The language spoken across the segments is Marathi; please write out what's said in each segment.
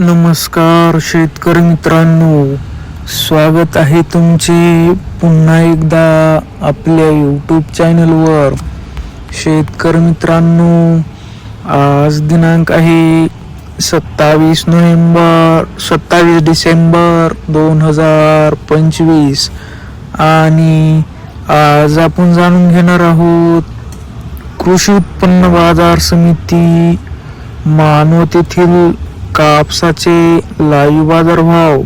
नमस्कार शेतकरी मित्रांनो स्वागत आहे तुमचे पुन्हा एकदा आपल्या यूट्यूब चॅनलवर शेतकरी मित्रांनो आज दिनांक आहे सत्तावीस नोव्हेंबर सत्तावीस डिसेंबर दोन हजार पंचवीस. आणि आज आपण जाणून घेणार आहोत कृषी उत्पन्न बाजार समिती मानवतेथील कापसाचे लाईव्ह बाजारभाव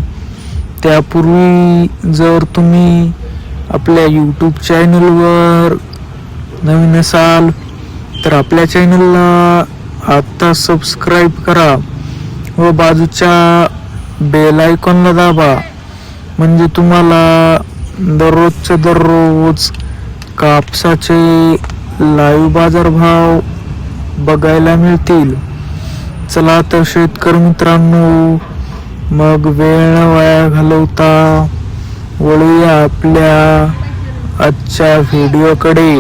त्यापूर्वी जर तुम्ही आपल्या यूट्यूब चॅनलवर नवीन असाल तर आपल्या चॅनलला आत्ता सबस्क्राईब करा व बाजूच्या बेल आयकॉनला दाबा. म्हणजे तुम्हाला दररोजच्या दररोज कापसाचे लाईव्ह बाजारभाव बघायला मिळतील. चला तर शेतकरी मित्रांनो मग वेळ वाया घालवता वळूया आपल्या आजच्या व्हिडिओकडे.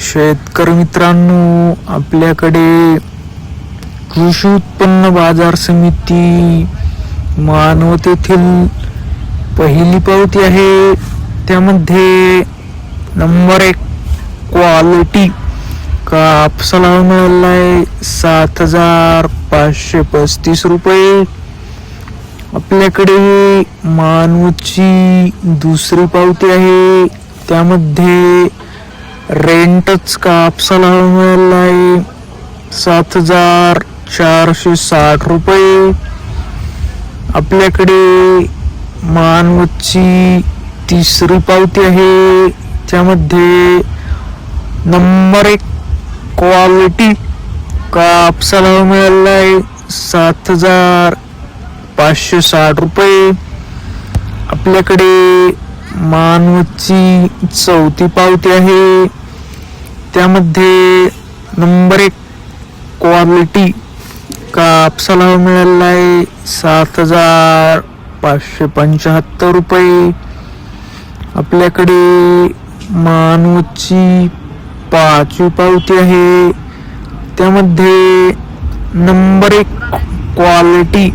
शेतकरी मित्रांनो आपल्याकडे कृषी उत्पन्न बाजार समिती मानवतेतील पहिली पावती आहे. त्यामध्ये नंबर एक क्वालिटी कापसाला मिळालाय सात हजार पाचशे पस्तीस रुपये. आपल्याकडे मानवची दुसरी पावती आहे. त्यामध्ये रेंटच कापसाला मिळालाय सात हजार चारशे साठ रुपये. आपल्याकडे मानवची तिसरी पावती आहे. त्यामध्ये नंबर एक क्वालिटी कापसाला मिळालाय सात हजार पाचशे साठ रुपये. आपल्याकडे मानवची चौथी पावती आहे. त्यामध्ये नंबर एक क्वालिटी कापसाला मिळालाय सात हजार पाचशे पंच्याहत्तर रुपये. आपल्याकडे मानवची पाचवी पावती आहे. त्यामध्ये नंबर एक क्वालिटी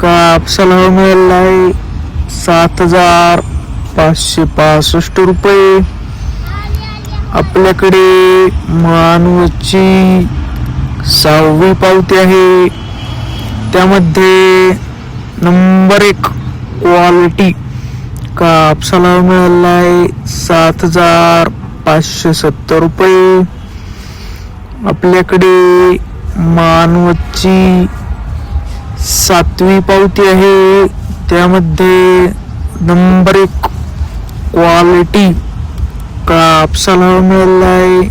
कापसाला आहे सात हजार पाचशे पासष्ट रुपये. आपल्याकडे मानवची सहावी पावती आहे. त्यामध्ये नंबर एक क्वालिटी कापसाला आहे सात हजार पाचशे सत्तर रुपये. आपल्याकडे मानवतची सातवी पावती आहे. त्यामध्ये नंबर एक क्वालिटी कापसाला मिळाला आहे.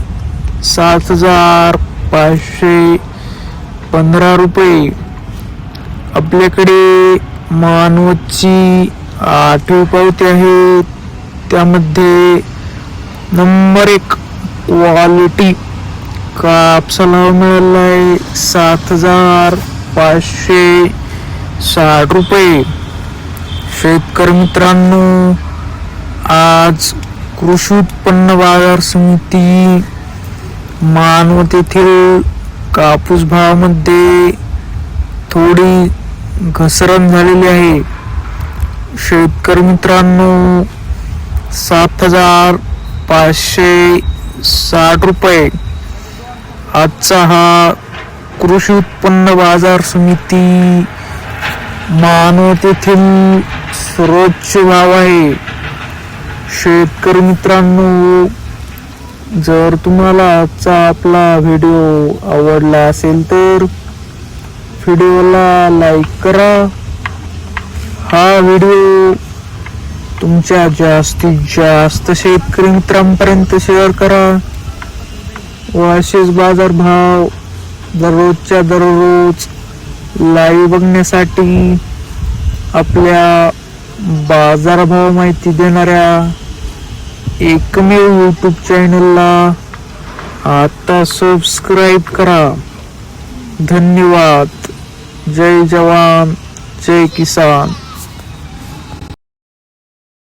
सात हजार पाचशे पंधरा रुपये. आपल्याकडे मानवतची आठवी पावती आहे. त्यामध्ये नंबर एक क्वालिटी कापसाला मिळालाय सात हजार पाचशे साठ रुपये. शेतकरी मित्रांनो आज कृषी उत्पन्न बाजार समिती मानवत येथील कापूस भावामध्ये थोडी घसरण झालेली आहे. शेतकरी मित्रांनो सात हजार पाचशे साठ रुपये. आजचा हा कृषी उत्पन्न बाजार समिती मानवत येथील सर्वोच्च भाव आहे. शेतकरी मित्रांनो जर तुम्हाला आजचा आपला व्हिडिओ आवडला असेल तर व्हिडिओला लाईक करा. हा व्हिडिओ तुमच्या जास्तीत जास्त शेतकरी मित्रांपर्यंत शेअर करा. व असेच बाजारभाव दररोजच्या दररोज लाईव्ह बघण्यासाठी आपल्या बाजारभाव माहिती देणाऱ्या एकमेव यूट्यूब चॅनलला आता सबस्क्राईब करा. धन्यवाद. जय जवान जय किसान.